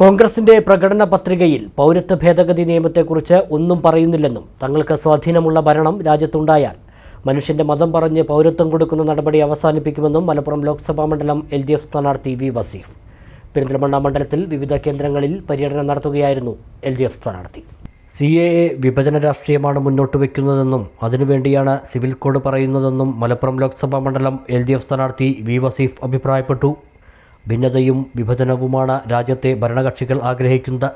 കോൺഗ്രസിന്റെ പ്രകടന പത്രികയിൽ പൗരത്വ ഭേദഗതി നിയമത്തെക്കുറിച്ച് ഒന്നും പറയുന്നില്ലെന്നും തങ്ങൾക്ക് സ്വാധീനമുള്ള ഭരണം രാജ്യത്തുണ്ടായാൽ മനുഷ്യന്റെ മതം പറഞ്ഞ് പൗരത്വം കൊടുക്കുന്ന നടപടി അവസാനിപ്പിക്കുമെന്നും മലപ്പുറം ലോക്സഭാ മണ്ഡലം എൽ ഡി എഫ് സ്ഥാനാർത്ഥി വി വസീഫ്. പെരിന്തൽമണ്ണ മണ്ഡലത്തിൽ വിവിധ കേന്ദ്രങ്ങളിൽ പര്യടനം നടത്തുകയായിരുന്നു എൽ ഡി എഫ് സ്ഥാനാർത്ഥി. സി എ എ വിഭജന രാഷ്ട്രീയമാണ് മുന്നോട്ട് വയ്ക്കുന്നതെന്നും അതിനുവേണ്ടിയാണ് സിവിൽ കോഡ് പറയുന്നതെന്നും മലപ്പുറം ലോക്സഭാ മണ്ഡലം എൽ ഡി എഫ് സ്ഥാനാർത്ഥി വി വസീഫ് അഭിപ്രായപ്പെട്ടു. ഭിന്നതയും വിഭജനവുമാണ് രാജ്യത്തെ ഭരണകക്ഷികൾ ആഗ്രഹിക്കുന്നത്.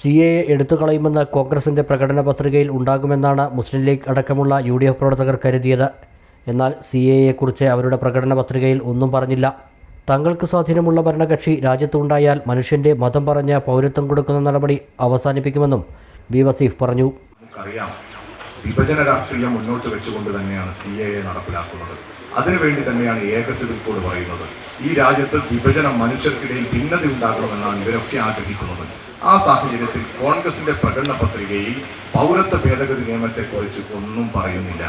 സി എ എടുത്തു കളയുമെന്ന് കോൺഗ്രസിന്റെ പ്രകടന പത്രികയിൽ ഉണ്ടാകുമെന്നാണ് മുസ്ലിം ലീഗ് അടക്കമുള്ള യു ഡി എഫ് പ്രവർത്തകർ കരുതിയത്. എന്നാൽ സി എയെക്കുറിച്ച് അവരുടെ പ്രകടന പത്രികയിൽ ഒന്നും പറഞ്ഞില്ല. തങ്ങൾക്ക് സ്വാധീനമുള്ള ഭരണകക്ഷി രാജ്യത്തുണ്ടായാൽ മനുഷ്യന്റെ മതം പറഞ്ഞ് പൗരത്വം കൊടുക്കുന്ന നടപടി അവസാനിപ്പിക്കുമെന്നും വി വസീഫ് പറഞ്ഞു. നമുക്കറിയാം വിഭജന രാഷ്ട്രീയം മുന്നോട്ട് വെച്ചുകൊണ്ട് തന്നെയാണ് സി എ എ നടപ്പിലാക്കുന്നത്. അതിനുവേണ്ടി തന്നെയാണ് ഏക സിവിൽ കോഡ് പറയുന്നത്. ഈ രാജ്യത്ത് വിഭജനം മനുഷ്യർക്കിടയിൽ ഭിന്നത ഉണ്ടാകണമെന്നാണ് ഇവരൊക്കെ ആഗ്രഹിക്കുന്നത്. ആ സാഹചര്യത്തിൽ കോൺഗ്രസിന്റെ പ്രകടന പത്രികയിൽ പൗരത്വ ഭേദഗതി നിയമത്തെക്കുറിച്ച് ഒന്നും പറയുന്നില്ല.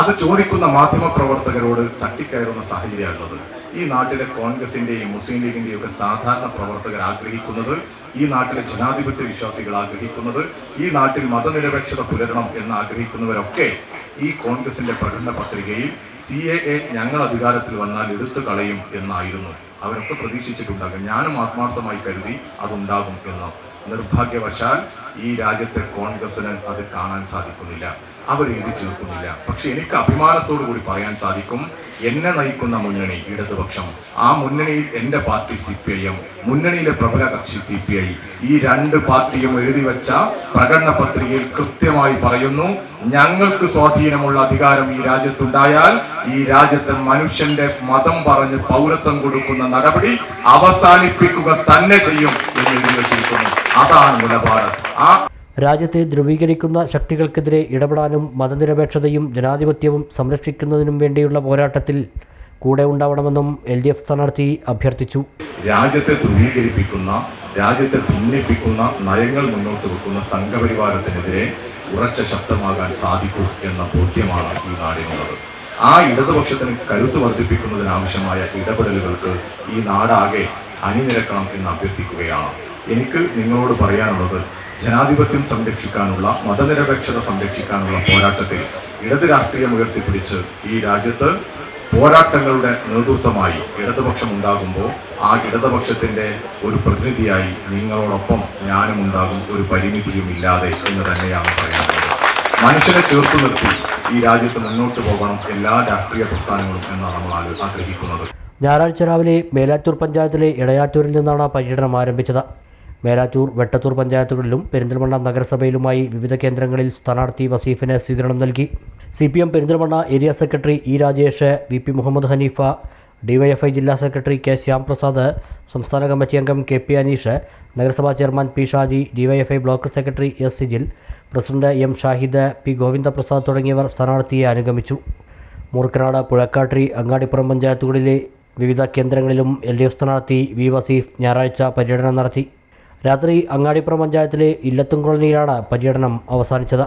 അത് ചോദിക്കുന്ന മാധ്യമ പ്രവർത്തകരോട് തട്ടിക്കയറുന്ന സാഹചര്യമാണുള്ളത്. ഈ നാട്ടിലെ കോൺഗ്രസിന്റെയും മുസ്ലിം ലീഗിന്റെയും ഒക്കെ സാധാരണ പ്രവർത്തകർ ആഗ്രഹിക്കുന്നത് ഈ നാട്ടിലെ ജനാധിപത്യ വിശ്വാസികൾ ആഗ്രഹിക്കുന്നത്. ഈ നാട്ടിൽ മതനിരപേക്ഷത പുലരണം എന്ന് ആഗ്രഹിക്കുന്നവരൊക്കെ ഈ കോൺഗ്രസിന്റെ പ്രകടന പത്രികയിൽ സി എ എ ഞങ്ങൾ അധികാരത്തിൽ വന്നാൽ എടുത്തു കളയും എന്നായിരുന്നു. അവരൊക്കെ പ്രതീക്ഷിച്ചിട്ടുണ്ടാകും. ഞാനും ആത്മാർത്ഥമായി കരുതി അതുണ്ടാകും എന്ന്. നിർഭാഗ്യവശാൽ ഈ രാജ്യത്തെ കോൺഗ്രസിന് അത് കാണാൻ സാധിക്കുന്നില്ല. അവർ എഴുതി ചേർക്കുന്നില്ല പക്ഷെ എനിക്ക് അഭിമാനത്തോടു കൂടി പറയാൻ സാധിക്കും എന്നെ നയിക്കുന്ന മുന്നണി ഇടതുപക്ഷം ആ മുന്നണിയിൽ എന്റെ party C P I M മുന്നണിയിലെ പ്രബല കക്ഷി സി പി ഐ ഈ രണ്ട് പാർട്ടിയും എഴുതി വെച്ച പ്രകടന പത്രികയിൽ കൃത്യമായി പറയുന്നു ഞങ്ങൾക്ക് സ്വാധീനമുള്ള അധികാരം ഈ രാജ്യത്തുണ്ടായാൽ ഈ രാജ്യത്തെ മനുഷ്യന്റെ മതം പറഞ്ഞ് പൗരത്വം കൊടുക്കുന്ന നടപടി അവസാനിപ്പിക്കുക തന്നെ ചെയ്യും എന്ന് എഴുതി വെച്ചിരിക്കുന്നു. അതാണ് നിലപാട്. ആ രാജ്യത്തെ ധ്രുവീകരിക്കുന്ന ശക്തികൾക്കെതിരെ ഇടപെടാനും മതനിരപേക്ഷതയും ജനാധിപത്യവും സംരക്ഷിക്കുന്നതിനും വേണ്ടിയുള്ള പോരാട്ടത്തിൽ കൂടെ ഉണ്ടാവണമെന്നും എൽ ഡി എഫ് സ്ഥാനാർത്ഥി അഭ്യർത്ഥിച്ചു. രാജ്യത്തെ ധ്രുവീകരിപ്പിക്കുന്ന രാജ്യത്തെ ഭിന്നിപ്പിക്കുന്ന നയങ്ങൾ മുന്നോട്ട് വെക്കുന്ന സംഘപരിവാരത്തിനെതിരെ ഉറച്ച ശക്തമാകാൻ സാധിക്കൂ എന്ന ബോധ്യമാണ് ഈ നാടിനുള്ളത്. ആ ഇടതുപക്ഷത്തിന് കരുത്ത് വർദ്ധിപ്പിക്കുന്നതിനാവശ്യമായ ഇടപെടലുകൾക്ക് ഈ നാടാകെ അണിനിരക്കണം എന്ന് അഭ്യർത്ഥിക്കുകയാണ്. എനിക്ക് നിങ്ങളോട് പറയാനുള്ളത് ജനാധിപത്യം സംരക്ഷിക്കാനുള്ള മതനിരപേക്ഷത സംരക്ഷിക്കാനുള്ള പോരാട്ടത്തിൽ ഇടത് രാഷ്ട്രീയം ഉയർത്തിപ്പിടിച്ച് ഈ രാജ്യത്ത് പോരാട്ടങ്ങളുടെ നേതൃത്വമായി ഇടതുപക്ഷം ഉണ്ടാകുമ്പോൾ ആ ഇടതുപക്ഷത്തിന്റെ ഒരു പ്രതിനിധിയായി നിങ്ങളോടൊപ്പം ഞാനും ഉണ്ടാകും ഒരു പരിമിതിയും ഇല്ലാതെ എന്ന് തന്നെയാണ് പറയാനുള്ളത് മനുഷ്യനെ ചേർത്ത് നിർത്തി ഈ രാജ്യത്ത് മുന്നോട്ട് പോകണം എല്ലാ രാഷ്ട്രീയ പ്രസ്ഥാനങ്ങളും എന്നാണ് നമ്മൾ ആഗ്ര- ആഗ്രഹിക്കുന്നത്. ഞായറാഴ്ച രാവിലെ മേലാറ്റൂർ പഞ്ചായത്തിലെ ഇടയാറ്റൂരിൽ നിന്നാണ് പര്യടനം ആരംഭിച്ചത്. മേലാറ്റൂർ വെട്ടത്തൂർ പഞ്ചായത്തുകളിലും പെരിന്തൽമണ്ണ നഗരസഭയിലുമായി വിവിധ കേന്ദ്രങ്ങളിൽ സ്ഥാനാർത്ഥി വസീഫിന് സ്വീകരണം നൽകി. C P M Perinthalmanna area secretary E Rajesh V P Muhammad Haneefa DYFI ജില്ലാ സെക്രട്ടറി കെ ശ്യാംപ്രസാദ് സംസ്ഥാന കമ്മിറ്റി അംഗം കെ പി അനീഷ് നഗരസഭാ chairman P Shaji DYFI block secretary S Sijil president M Shahid P Govindaprasad തുടങ്ങിയവർ സ്ഥാനാർത്ഥിയെ അനുഗമിച്ചു. മൂർക്കനാട് പുഴക്കാട്ടിരി അങ്ങാടിപ്പുറം പഞ്ചായത്തുകളിലെ വിവിധ കേന്ദ്രങ്ങളിലും എൽ ഡി എഫ് സ്ഥാനാർത്ഥി വി വസീഫ് ഞായറാഴ്ച പര്യടനം നടത്തി. രാത്രി അങ്ങാടിപ്പുറം പഞ്ചായത്തിലെ ഇല്ലത്തും കോളനിയിലാണ് പര്യടനം അവസാനിച്ചത്.